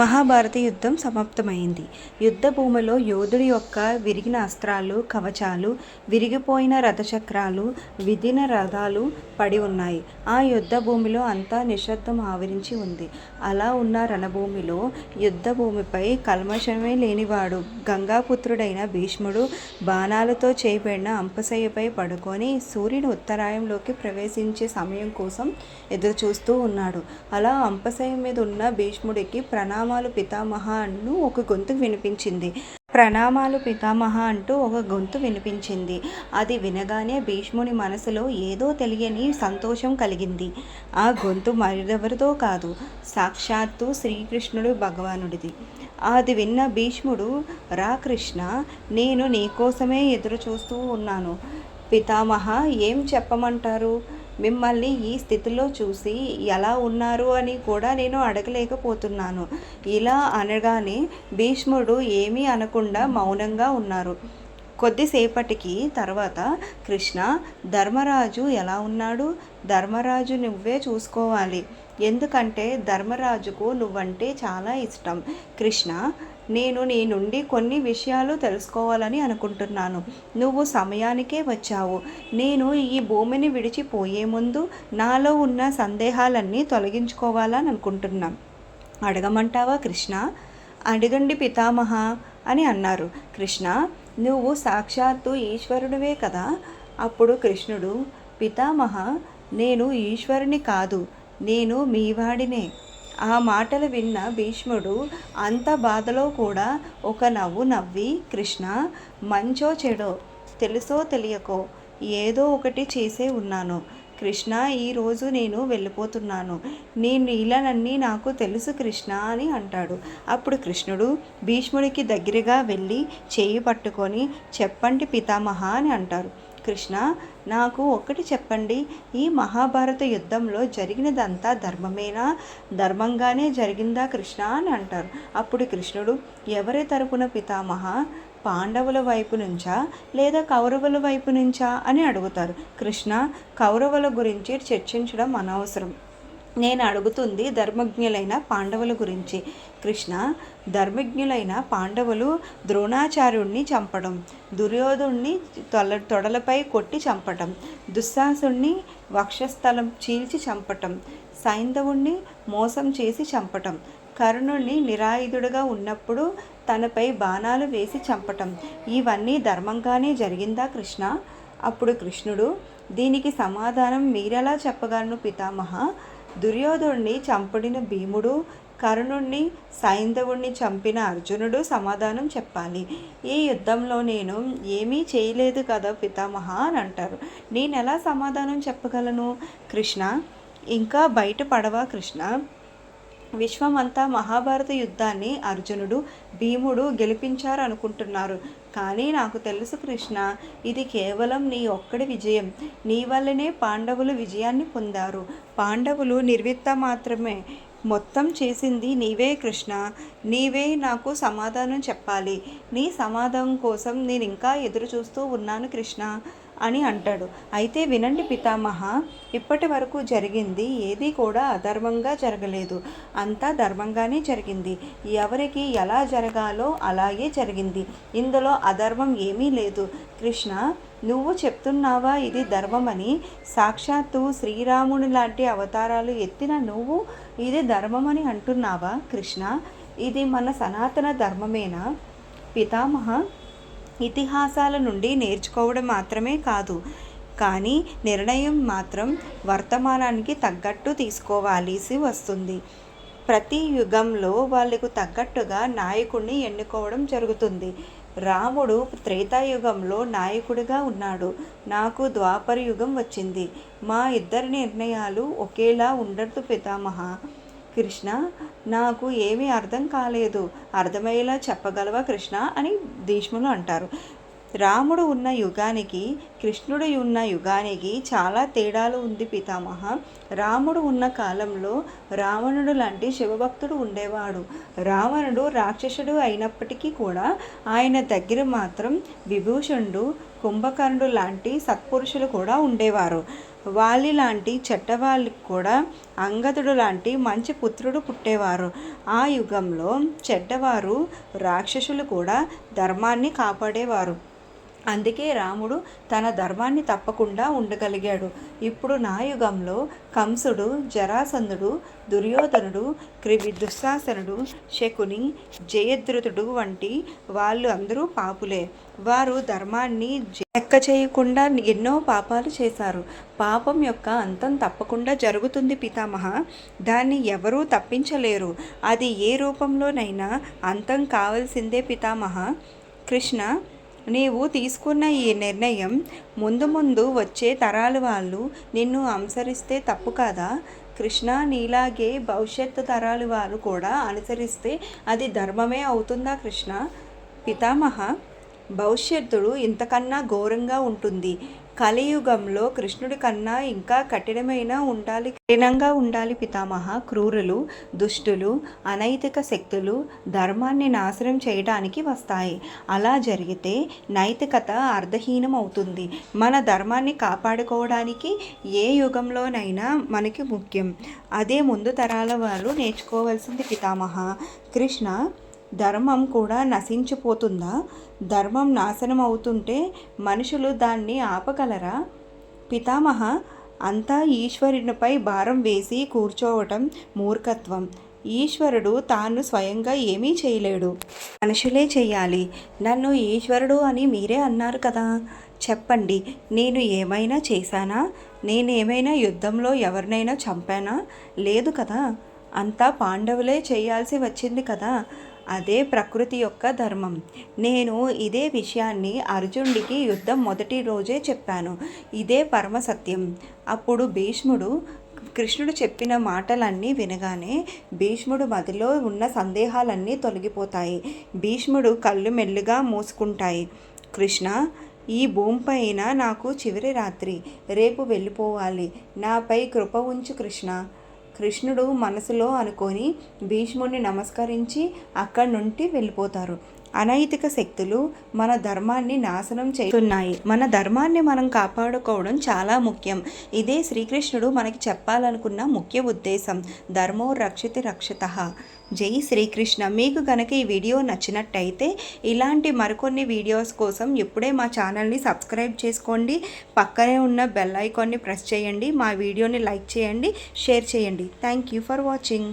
మహాభారత యుద్ధం సమాప్తమైంది. యుద్ధ భూమిలో యోధుడి యొక్క విరిగిన అస్త్రాలు కవచాలు విరిగిపోయిన రథచక్రాలు విధిన రథాలు పడి ఉన్నాయి. ఆ యుద్ధ భూమిలో అంతా నిశ్శబ్దం ఆవరించి ఉంది. అలా ఉన్న రణభూమిలో యుద్ధ భూమిపై కల్మషమే లేనివాడు గంగాపుత్రుడైన భీష్ముడు బాణాలతో చేయబడిన అంపశయ్యపై పడుకొని సూర్యుని ఉత్తరాయంలోకి ప్రవేశించే సమయం కోసం ఎదురుచూస్తూ ఉన్నాడు. అలా అంపశయ్య మీద ఉన్న భీష్ముడికి ప్రణామాలు పితామహ అంటూ ఒక గొంతు వినిపించింది. ప్రణామాలు పితామహ అంటూ ఒక గొంతు వినిపించింది. అది వినగానే భీష్ముని మనసులో ఏదో తెలియని సంతోషం కలిగింది. ఆ గొంతు మరెవరిదో కాదు సాక్షాత్తు శ్రీకృష్ణుడు భగవానుడిది. అది విన్న భీష్ముడు రా కృష్ణ నేను నీకోసమే ఎదురు చూస్తూ ఉన్నాను. పితామహ ఏం చెప్పమంటారు? మిమ్మల్ని ఈ స్థితిలో చూసి ఎలా ఉన్నారు అని కూడా నేను అడగలేకపోతున్నాను. ఇలా అనగానే భీష్ముడు ఏమీ అనకుండా మౌనంగా ఉన్నారు. కొద్దిసేపటికి తర్వాత కృష్ణ ధర్మరాజు ఎలా ఉన్నాడు? ధర్మరాజు నువ్వే చూసుకోవాలి. ఎందుకంటే ధర్మరాజుకు నువ్వంటే చాలా ఇష్టం. కృష్ణ నేను నీ నుండి కొన్ని విషయాలు తెలుసుకోవాలని అనుకుంటున్నాను. నువ్వు సమయానికే వచ్చావు. నేను ఈ భూమిని విడిచిపోయే ముందు నాలో ఉన్న సందేహాలన్నీ తొలగించుకోవాలని అనుకుంటున్నాను అడగమంటావా కృష్ణ? అడగండి పితామహ అని అన్నారు. కృష్ణ నువ్వు సాక్షాత్తు ఈశ్వరుడివే కదా? అప్పుడు కృష్ణుడు పితామహ నేను ఈశ్వరుని కాదు నేను మీవాడినే ఆ మాటలు విన్న భీష్ముడు అంత బాధలో కూడా ఒక నవ్వు నవ్వి కృష్ణ మంచో చెడో తెలుసో తెలియకో ఏదో ఒకటి చేసే ఉన్నాను. కృష్ణ ఈరోజు నేను వెళ్ళిపోతున్నాను. నీ నీళ్ళనన్నీ నాకు తెలుసు కృష్ణ అని అంటాడు. అప్పుడు కృష్ణుడు భీష్ముడికి దగ్గరగా వెళ్ళి చేయి పట్టుకొని చెప్పండి పితామహ అని అంటారు. కృష్ణ నాకు ఒకటి చెప్పండి. ఈ మహాభారత యుద్ధంలో జరిగినదంతా ధర్మమేనా? ధర్మంగానే జరిగిందా కృష్ణ అని అంటారు. అప్పుడు కృష్ణుడు ఎవరి తరపున పితామహ? పాండవుల వైపు నుంచా? లేదా కౌరవుల వైపు నుంచా? అని అడుగుతారు. కృష్ణ కౌరవుల గురించి చర్చించడం అనవసరం. నేను అడుగుతుంది ధర్మజ్ఞులైన పాండవుల గురించి. కృష్ణ ధర్మజ్ఞులైన పాండవులు ద్రోణాచార్యుణ్ణి చంపడం దుర్యోధుణ్ణి తొల తొడలపై కొట్టి చంపటం దుస్సాసుణ్ణి వక్షస్థలం చీల్చి చంపటం సైంధవుణ్ణి మోసం చేసి చంపటం కర్ణుణ్ణి నిరాయుధుడుగా ఉన్నప్పుడు తనపై బాణాలు వేసి చంపటం. ఇవన్నీ ధర్మంగానే జరిగిందా కృష్ణ? అప్పుడు కృష్ణుడు దీనికి సమాధానం మీరెలా చెప్పగలను పితామహ? దుర్యోధుణ్ణి చంపడిన భీముడు కర్ణుణ్ణి సైంధవుణ్ణి చంపిన అర్జునుడు సమాధానం చెప్పాలి. ఈ యుద్ధంలో నేను ఏమీ చేయలేదు కదా పితామహ అని అంటారు. నేను ఎలా సమాధానం చెప్పగలను? కృష్ణ ఇంకా బయట పడవా కృష్ణ? విశ్వమంతా మహాభారత యుద్ధాన్ని అర్జునుడు భీముడు గెలిపించారు అనుకుంటున్నారు కానీ నాకు తెలుసు కృష్ణ ఇది కేవలం నీ ఒక్కడి విజయం. నీ వల్లనే పాండవులు విజయాన్ని పొందారు. పాండవులు నిర్విత్త మాత్రమే. మొత్తం చేసింది నీవే కృష్ణ. నీవే నాకు సమాధానం చెప్పాలి. నీ సమాధానం కోసం నేను ఇంకా ఎదురు చూస్తూ ఉన్నాను కృష్ణ. అని అంటాడు. అయితే వినండి పితామహ ఇప్పటి వరకు జరిగింది ఏది కూడా అధర్మంగా జరగలేదు. అంతా ధర్మంగానే జరిగింది. ఎవరికి ఎలా జరగాలో అలాగే జరిగింది. ఇందులో అధర్మం ఏమీ లేదు. కృష్ణ నువ్వు చెప్తున్నావా ఇది ధర్మమని? సాక్షాత్తు శ్రీరాముని లాంటి అవతారాలు ఎత్తిన నువ్వు ఇది ధర్మమని అంటున్నావా కృష్ణ? ఇది మన సనాతన ధర్మమేనా? పితామహ ఇతిహాసాల నుండి నేర్చుకోవడం మాత్రమే కాదు. కానీ నిర్ణయం మాత్రం వర్తమానానికి తగ్గట్టు తీసుకోవాల్సి వస్తుంది. ప్రతి యుగంలో వాళ్ళకు తగ్గట్టుగా నాయకుడిని ఎన్నుకోవడం జరుగుతుంది. రాముడు త్రేతాయుగంలో నాయకుడిగా ఉన్నాడు. నాకు ద్వాపర యుగం వచ్చింది. మా ఇద్దరి నిర్ణయాలు ఒకేలా ఉండదు పితామహ. కృష్ణ నాకు ఏమీ అర్థం కాలేదు. అర్థమయ్యేలా చెప్పగలవా కృష్ణ అని భీష్ములు అంటారు. రాముడు ఉన్న యుగానికి కృష్ణుడు ఉన్న యుగానికి చాలా తేడాలు ఉంది పితామహ. రాముడు ఉన్న కాలంలో రావణుడు లాంటి శివభక్తుడు ఉండేవాడు. రావణుడు రాక్షసుడు అయినప్పటికీ కూడా ఆయన దగ్గర మాత్రం విభూషణుడు కుంభకర్ణుడు లాంటి సత్పురుషులు కూడా ఉండేవారు. వాలి లాంటి చెడ్డవాళ్ళకి కూడా అంగదుడు లాంటి మంచి పుత్రుడు పుట్టేవారు. ఆ యుగంలో చెడ్డవారు రాక్షసులు కూడా ధర్మాన్ని కాపాడేవారు. అందుకే రాముడు తన ధర్మాన్ని తప్పకుండా ఉండగలిగాడు. ఇప్పుడు నా యుగంలో కంసుడు జరాసంధుడు దుర్యోధనుడు క్రివి దుశ్శాసనుడు శకుని జయద్రుతుడు వంటి వాళ్ళు అందరూ పాపులే. వారు ధర్మాన్ని లెక్క చేయకుండా ఎన్నో పాపాలు చేశారు. పాపం యొక్క అంతం తప్పకుండా జరుగుతుంది పితామహ. దాన్ని ఎవరూ తప్పించలేరు. అది ఏ రూపంలోనైనా అంతం కావాల్సిందే పితామహ. కృష్ణ నీవు తీసుకున్న ఈ నిర్ణయం ముందు ముందు వచ్చే తరాల వాళ్ళు నిన్ను అనుసరిస్తే తప్పు కాదా? కృష్ణ నీలాగే భవిష్యత్తు తరాల వారు కూడా అనుసరిస్తే అది ధర్మమే అవుతుందా కృష్ణ? పితామహ భవిష్యత్తుడు ఇంతకన్నా ఘోరంగా ఉంటుంది. కలియుగంలో కృష్ణుడి కన్నా ఇంకా కఠినమైన ఉండాలి కఠినంగా ఉండాలి పితామహ క్రూరులు దుష్టులు అనైతిక శక్తులు ధర్మాన్ని నాశనం చేయడానికి వస్తాయి. అలా జరిగితే నైతికత అర్ధహీనం అవుతుంది మన ధర్మాన్ని కాపాడుకోవడానికి ఏ యుగంలోనైనా మనకి ముఖ్యం. అదే ముందు తరాల వాళ్ళు నేర్చుకోవాల్సింది పితామహ. కృష్ణ ధర్మం కూడా నశించిపోతుందా? ధర్మం నాశనం అవుతుంటే మనుషులు దాన్ని ఆపగలరా? పితామహ అంతా ఈశ్వరునిపై భారం వేసి కూర్చోవటం మూర్ఖత్వం. ఈశ్వరుడు తాను స్వయంగా ఏమీ చేయలేడు. మనుషులే చేయాలి. నన్ను ఈశ్వరుడు అని మీరే అన్నారు కదా. చెప్పండి నేను ఏమైనా చేశానా? నేనేమైనా యుద్ధంలో ఎవరినైనా చంపానా? లేదు కదా. అంతా పాండవులే చేయాల్సి వచ్చింది కదా. అదే ప్రకృతి యొక్క ధర్మం. నేను ఇదే విషయాన్ని అర్జునుడికి యుద్ధం మొదటి రోజే చెప్పాను. ఇదే పరమ సత్యం అప్పుడు భీష్ముడు కృష్ణుడు చెప్పిన మాటలన్నీ వినగానే భీష్ముడు మదిలో ఉన్న సందేహాలన్నీ తొలగిపోతాయి. భీష్ముడు కళ్ళు మెల్లుగా మూసుకుంటాయి. కృష్ణ ఈ భూమిపైన నాకు చివరి రాత్రి. రేపు వెళ్ళిపోవాలి. నాపై కృప ఉంచు కృష్ణ. కృష్ణుడు మనసులో అనుకొని భీష్ముడిని నమస్కరించి అక్కడి నుండి వెళ్ళిపోతారు. అనైతిక శక్తులు మన ధర్మాన్ని నాశనం చేస్తున్నాయి. మన ధర్మాన్ని మనం కాపాడుకోవడం చాలా ముఖ్యం. ఇదే శ్రీకృష్ణుడు మనకి చెప్పాలనుకున్న ముఖ్య ఉద్దేశం. ధర్మో రక్షితి రక్షిత. జై శ్రీకృష్ణ. మీకు కనుక ఈ వీడియో నచ్చినట్టయితే ఇలాంటి మరికొన్ని వీడియోస్ కోసం ఇప్పుడే మా ఛానల్ని సబ్స్క్రైబ్ చేసుకోండి. పక్కనే ఉన్న బెల్ ఐకాన్ని ప్రెస్ చేయండి. మా వీడియోని లైక్ చేయండి. షేర్ చేయండి. Thank you for watching.